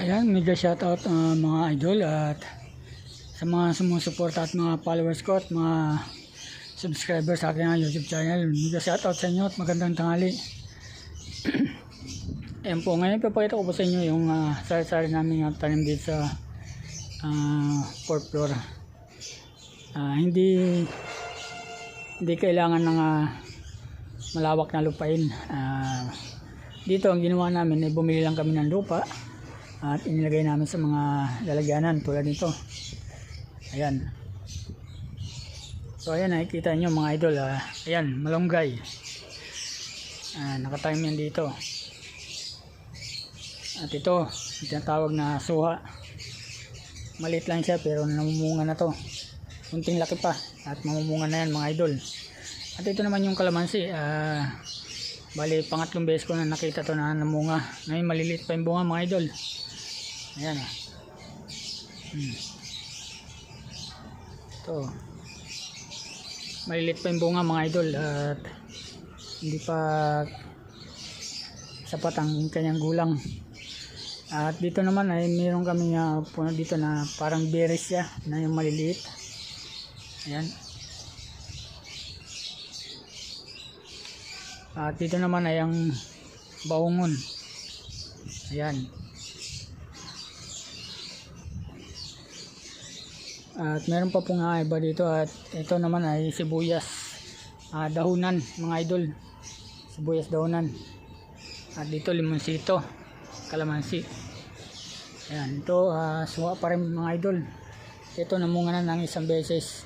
Ayan, mega shoutout uh, mga idol at sa mga sumusuporta at mga followers ko at mga subscribers sa aking uh, YouTube channel. Mega shoutout sa inyo at magandang tanghali. Ayan po, ngayon papakita ko po sa inyo yung uh, sari-sari namin uh, tanim dito sa uh, fourth floor. Ah, hindi hindi kailangan ng uh, malawak na lupain. Ah, dito ang ginawa namin ay bumili lang kami ng lupa at inilagay namin sa mga lalagyanan tulad nito. Ayan. So ayan nakikita nyo mga idol. ah. ayan, malunggay. Ah, nakatime yan dito. At ito, tinatawag na suha. Maliit lang siya pero namumunga na to. Kunting laki pa at mamumunga na yan mga idol. At ito naman yung kalamansi. Ah, bali pangatlong beses ko na nakita to na namunga. Ngayon maliliit pa yung bunga mga idol. Ayan ah. Hmm. Ito. Maliliit pa yung bunga mga idol at hindi pa sapat ang kanyang gulang. At dito naman ay meron kami uh, puno dito na parang berries siya na yung maliliit. Ayan. At dito naman ay ang baungon. Ayan. At meron pa pong uh, iba dito at ito naman ay sibuyas. Ah, dahunan mga idol. Sibuyas dahunan. At dito limonsito, kalamansi. Ayan, ito ah, suwa pa rin mga idol. Ito namunga na ng isang beses.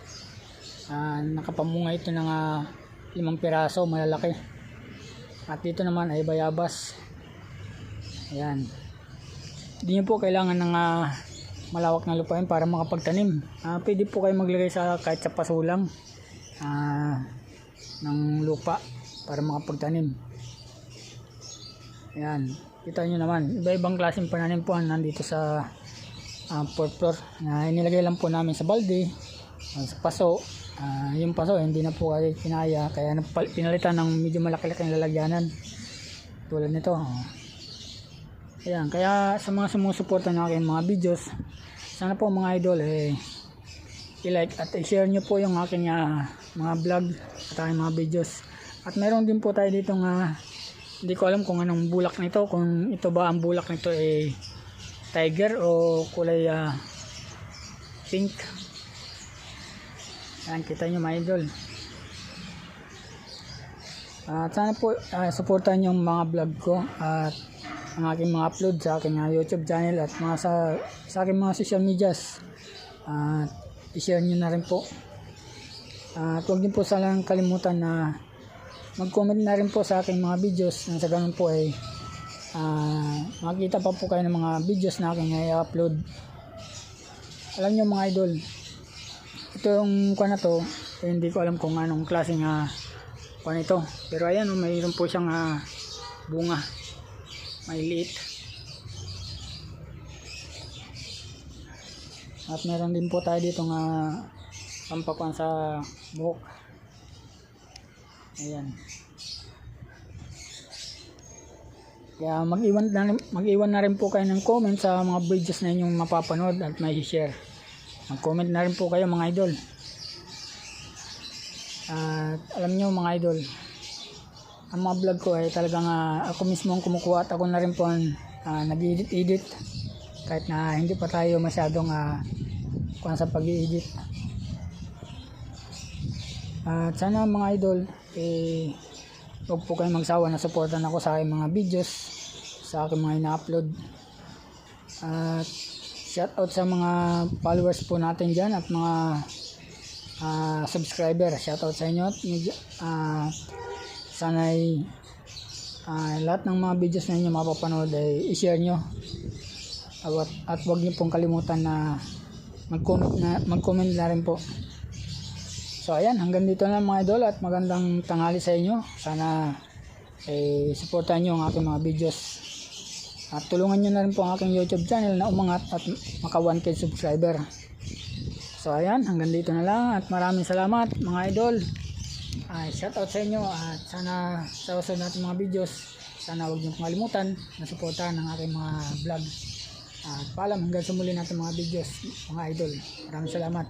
Ah, nakapamunga ito ng ah, limang piraso, malalaki. At dito naman ay bayabas. Ayan. Hindi nyo po kailangan ng ah, malawak na lupain para makapagtanim. Ah, pwede po kayo maglagay sa kahit sa pasulang ah, ng lupa para makapagtanim. Ayan. Kita nyo naman. Iba-ibang klaseng pananim po nandito sa uh, fourth floor. Na inilagay lang po namin sa balde, ah, sa paso. Ah, yung paso hindi na po kayo kinaya kaya pinalitan ng medyo malaki-laki ang lalagyanan. Tulad nito. oh. Ayan, kaya sa mga sumusuporta ng aking mga videos, sana po mga idol eh i-like at i-share nyo po yung aking ah, mga vlog at aking mga videos. At meron din po tayo dito nga hindi ko alam kung anong bulak nito, kung ito ba ang bulak nito ay tiger o kulay ah, pink. Ayan, kita nyo mga idol. At sana po uh, supportan yung mga vlog ko at ang aking mga upload sa aking ah, YouTube channel at mga sa, sa aking mga social medias. At i-share nyo na rin po. At huwag din po salang kalimutan na mag-comment na rin po sa aking mga videos nang sa ganun po ay ah, makikita pa po kayo ng mga videos na aking i-upload. Alam nyo mga idol, ito yung kuha na to, eh, hindi ko alam kung anong klaseng uh, kuha nito. Pero ayan, oh, mayroon po siyang ah, bunga. May liit. At meron din po tayo dito nga pampapan sa buhok. Ayan. Kaya mag-iwan na, mag-iwan na rin po kayo ng comment sa mga videos na inyong mapapanood at may share. Mag-comment na rin po kayo mga idol. At alam nyo mga idol, ang mga vlog ko ay talagang ah, ako mismo ang kumukuha at ako na rin po ang ah, nag-edit-edit kahit na hindi pa tayo masyadong uh, kuhan sa pag-edit. At sana mga idol, eh, huwag po kayong magsawa na supportan ako sa aking mga videos, sa aking mga ina-upload. At shout out sa mga followers po natin dyan at mga ah, subscriber. Shout out sa inyo. At medyo, ah, sana ay ah, lahat ng mga videos na inyo mapapanood ay i-share nyo. At, at huwag niyo pong kalimutan na mag-comment na, mag-comment na rin po. So ayan, hanggang dito na mga idol at magandang tanghali sa inyo. Sana eh, supportan nyo ang aking mga videos. At tulungan nyo na rin po ang aking YouTube channel na umangat at maka 1k subscriber. So ayan, hanggang dito na lang at maraming salamat mga idol. Ay, shout out sa inyo at sana sa susunod natin mga videos, sana huwag niyo kalimutan na suportahan ang aking mga vlog. At paalam hanggang sa muli natin mga videos mga idol. Maraming salamat.